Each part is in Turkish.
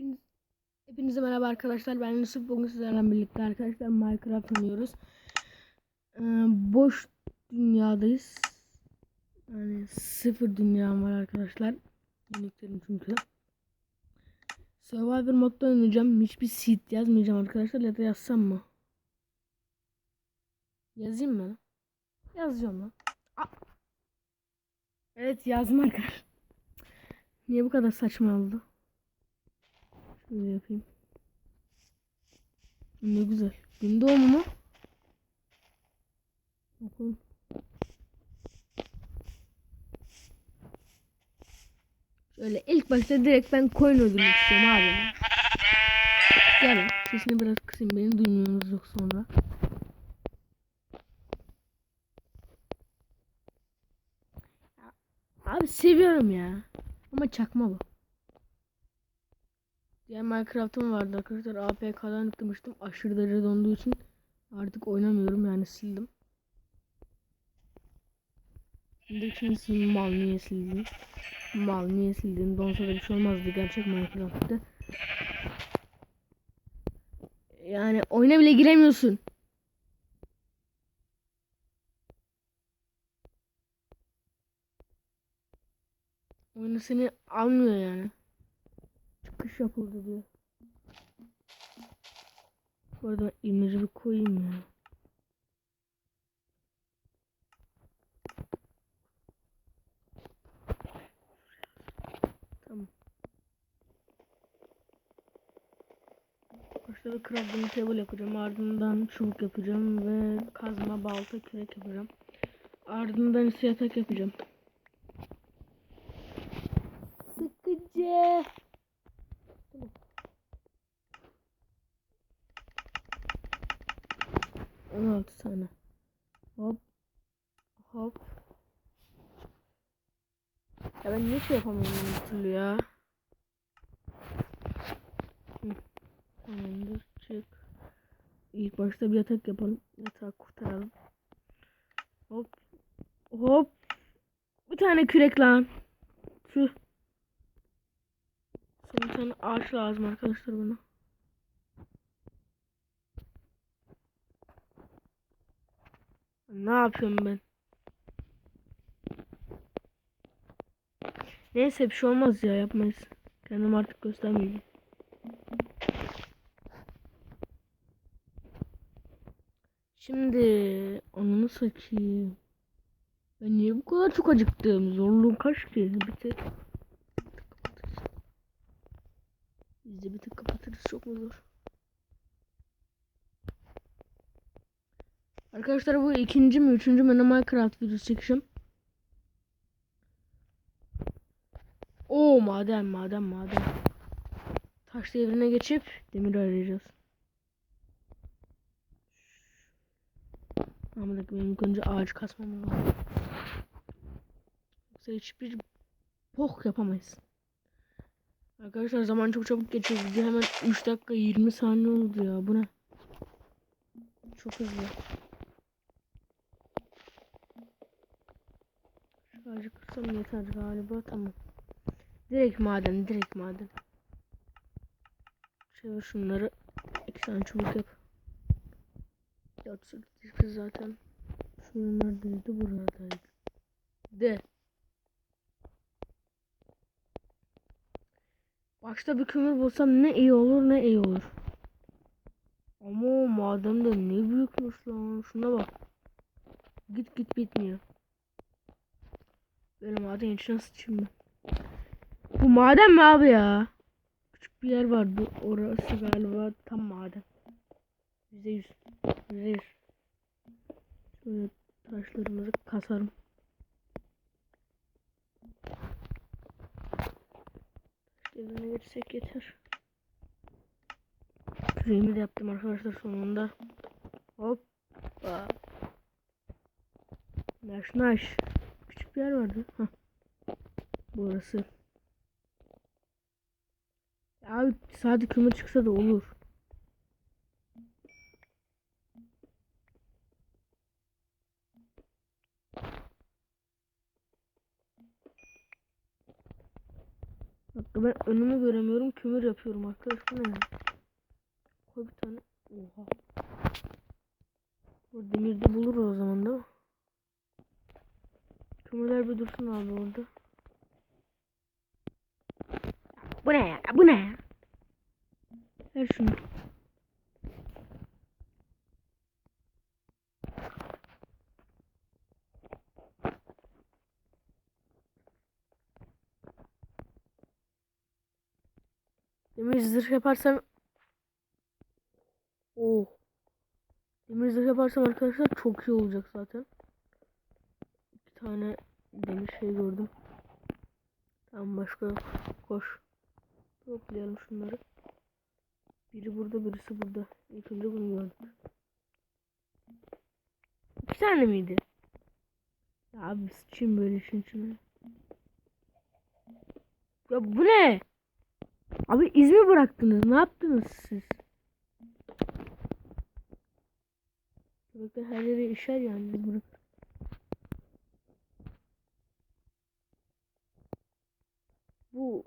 Hepiniz, hepinize merhaba arkadaşlar. Ben Yusuf. Bugün sizlerle birlikte arkadaşlar Minecraft oynuyoruz. Ee, boş dünyadayız. Yani sıfır dünyam var arkadaşlar. Yeniliklerim çünkü. Survivor modda oynayacağım. Hiçbir seed yazmayacağım arkadaşlar. Ya da yazsam mı? Yazayım mı? Yazıyorum lan. Evet yazdım arkadaşlar. Niye bu kadar saçma oldu? Şöyle yapayım. Ne güzel. Gün doğumu mu? Bakalım. Şöyle ilk başta direkt ben koyun öldürmek istiyorum abi. Gelin. Sesini biraz kısayım. Beni duymuyorsunuz yok sonra. Abi seviyorum ya. Ama çakma bu. Diğer Minecraft'ım vardı arkadaşlar. APK'dan yüklemiştim. Aşırı derece donduğu için artık oynamıyorum yani sildim. Şimdi şimdi mal niye sildin? Mal niye sildin? Donsa da bir şey olmazdı gerçek Minecraft'ta. Yani oyuna bile giremiyorsun. Oyunu seni almıyor yani. Çıkış yapıldı diyor. Bu arada imajı bir koyayım ya. Tamam. Başta bir crafting table yapacağım. Ardından çubuk yapacağım ve kazma, balta, kürek yapacağım. Ardından ise yatak yapacağım. Sıkıcı. 16 tane. Hop. Hop. Ya ben niye şey yapamıyorum bir türlü ya? Tamamdır. Çık. İlk başta bir yatak yapalım. Yatağı kurtaralım. Hop. Hop. Bir tane kürek lan. Tüh. Son bir tane ağaç lazım arkadaşlar bana. Ne yapıyorum ben? Neyse bir şey olmaz ya yapmayız. Kendim artık göstermeyeceğim. Şimdi onu satayım. Ben niye bu kadar çok acıktım? Zorluğum kaç ki? Bir tek Biz de bir tık kapatırız çok mu zor? Arkadaşlar bu ikinci mi üçüncü mü ne Minecraft videosu çekişim. Oo maden maden maden. Taş devrine geçip demir arayacağız. Ama da benim önce ağaç kasmam lazım. Yoksa hiçbir bok yapamayız. Arkadaşlar zaman çok çabuk geçiyor. Video hemen 3 dakika 20 saniye oldu ya. Bu ne? Çok hızlı. Şu ağacı kırsam yeter galiba. Tamam. Direkt maden. Direkt maden. Çevir şunları. İki tane çubuk yap. Dört sürü zaten. Şunun neredeydi? Buradaydı. De. Başta bir kömür bulsam ne iyi olur ne iyi olur. Ama o maden de ne büyükmüş lan. Şuna bak. Git git bitmiyor. Böyle maden içine sıçayım ben. Bu maden mi abi ya? Küçük bir yer vardı. Orası galiba tam maden. Yüzde yüz. Yüzde yüz. Şöyle taşlarımızı kasarım. Evine geçsek yeter. Küreğimi de yaptım arkadaşlar sonunda. Hoppa. Naş naş. Bir yer vardı. Hah. Burası. Abi sadece kömür çıksa da olur. Dakika ben önümü göremiyorum. Kömür yapıyorum arkadaş. Bu ne? Koy bir tane. Oha. Bu demirde bulur o zaman mi? Kömürler bir dursun abi orada. Bu ne ya? Bu ne ya? Ver şunu. Demir zırh yaparsam Oh. Demir zırh yaparsam arkadaşlar çok iyi olacak zaten. Tane demir şey gördüm. Tamam başka. Koş. Toplayalım şunları. Biri burada birisi burada. İlk önce bunu gördük. İki tane miydi? Ya abi sıçayım böyle işin içine. Ya bu ne? Abi iz mi bıraktınız? Ne yaptınız siz? Köpekler her yere işer yani. Bırak. Bu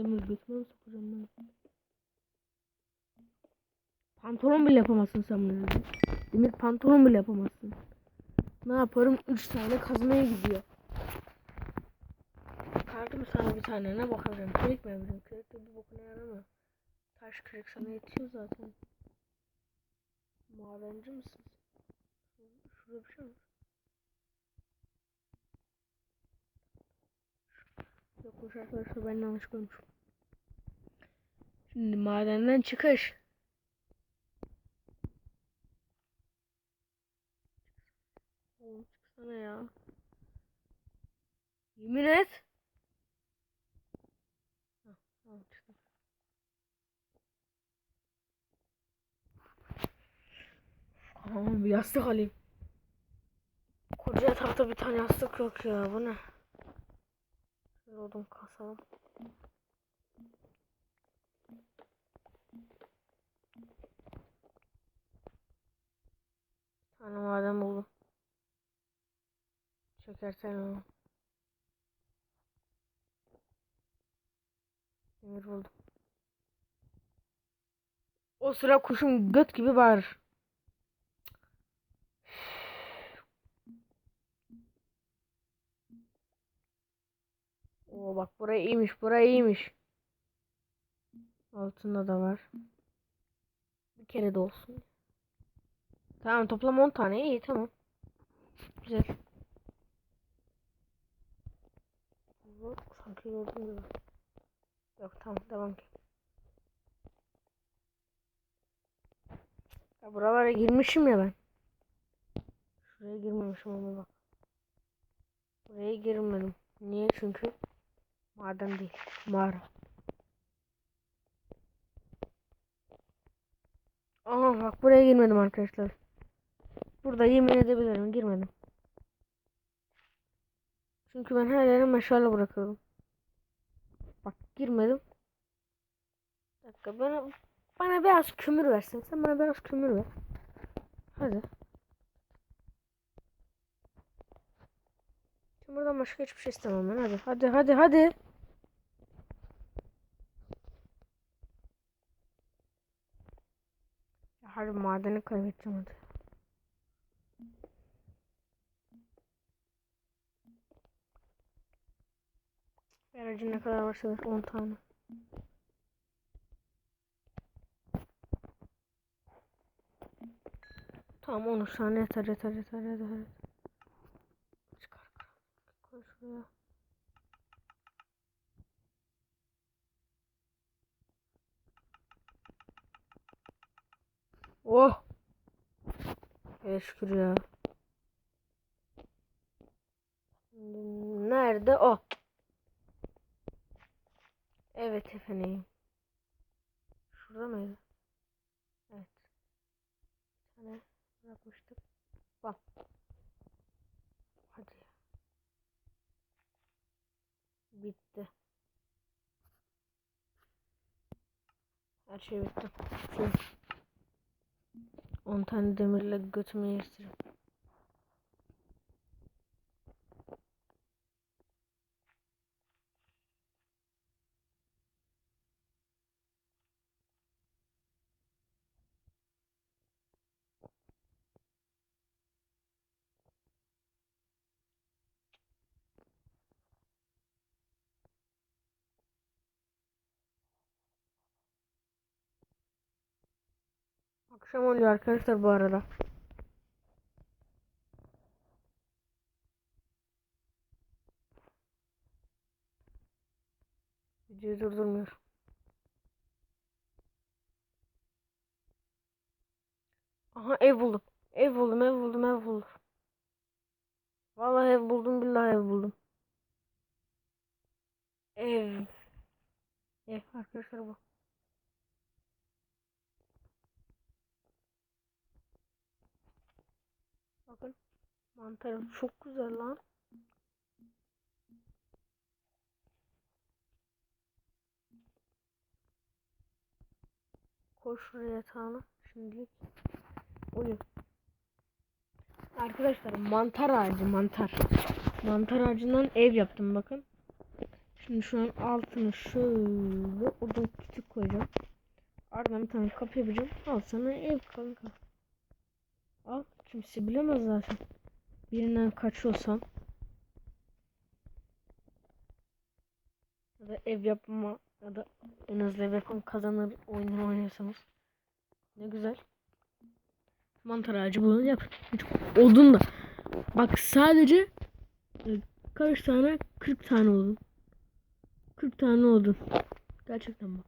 demir götüme mi sokacağım ben? Pantolon bile yapamazsın sen bunu. Demir pantolon bile yapamazsın. Ne yaparım? 3 tane kazmaya gidiyor. Kardım sana bir tane ne bakacağım? Kürek mi yapacağım? Kürek de bir bokuna yaramıyor. Taş kürek sana yetiyor zaten. Madenci misin? Şurada bir şey mi? Yokmuş arkadaşlar ben yanlış koymuşum. Şimdi madenden çıkış. Oğlum çıksana ya. Yemin et. Hah, tamam. Aman bir yastık alayım. Koca yatakta bir tane yastık yok ya bu ne? Şöyle odun kasalım. Bir tane maden buldum. Çekersen onu. Demir buldum. O sıra kuşum göt gibi bağırır. Bak buraya iyiymiş, buraya iyiymiş. Altında da var. Bir kere de olsun. Tamam toplam 10 tane iyi tamam. Güzel. Sanki gördüm gibi. Yok tamam devam ki. Ya buralara girmişim ya ben. Şuraya girmemişim ama bak. Buraya girmedim. Niye? Çünkü maden değil. Mağara. Aha bak buraya girmedim arkadaşlar. Burada yemin edebilirim girmedim. Çünkü ben her yere meşale bırakıyorum. Bak girmedim. Bir dakika bana bana biraz kömür versin. Sen bana biraz kömür ver. Hadi. Kömürden başka hiçbir şey istemem ben. Hadi hadi hadi hadi. Harbi madeni kaybedeceğim hadi. Aracın ne kadar varsa 10 tane. Tamam 13 tane yeter yeter yeter yeter. Çıkar. Koy şuraya. Oh. Şükür ya. Nerede o? Evet efendim. Şurada mıydı? Evet. Tane bırakmıştık. Bak. Hadi. Bitti. Her şey bitti. Şu 10 tane demirle götümü yersin. Akşam oluyor arkadaşlar bu arada. Videoyu durdurmuyor. Aha ev buldum. Ev buldum, ev buldum, ev buldum. Vallahi ev buldum, billahi ev buldum. Ev. Ev arkadaşlar bu. Bakın mantarım çok güzel lan. Koy şuraya yatağını. Şimdilik uyu. Arkadaşlar mantar ağacı mantar. Mantar ağacından ev yaptım bakın. Şimdi şu an altını şöyle odun küçük koyacağım. Ardından bir tane kapı yapacağım. Al sana ev kanka. Al kimse bilemez zaten. Birinden kaçıyorsan ya da ev yapma ya da en hızlı ev yapım kazanır oyunu oynuyorsanız ne güzel. Mantar ağacı bunu yap. Hiç Odun da. Bak sadece e, kaç tane? 40 tane odun. 40 tane odun. Gerçekten bak.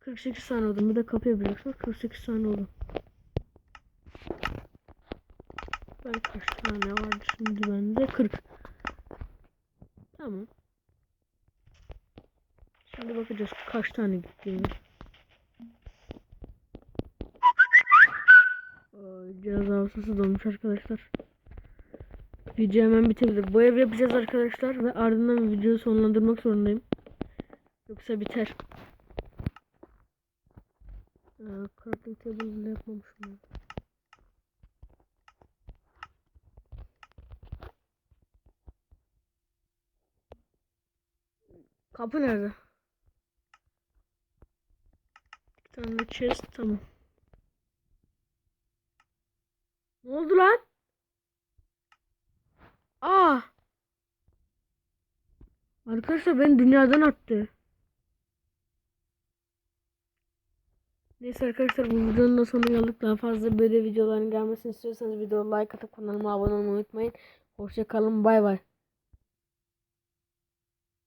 48 tane odun. Bir de kapı yapacaksın. 48 tane odun. Ben kaç tane vardı şimdi bende? 40. Tamam. Şimdi bakacağız kaç tane gittiğini. Hafızası dolmuş arkadaşlar. Video hemen bitebilir. Bu ev yapacağız arkadaşlar ve ardından videoyu sonlandırmak zorundayım. Yoksa biter. Ee, crafting table yapmamışım. ben. Kapı nerede? Bir tane chest tamam. Ne oldu lan? Aa! Arkadaşlar beni dünyadan attı. Neyse arkadaşlar bu videonun da sonuna geldik. Daha fazla böyle videoların gelmesini istiyorsanız videoya like atıp kanalıma abone olmayı unutmayın. Hoşçakalın bay bay.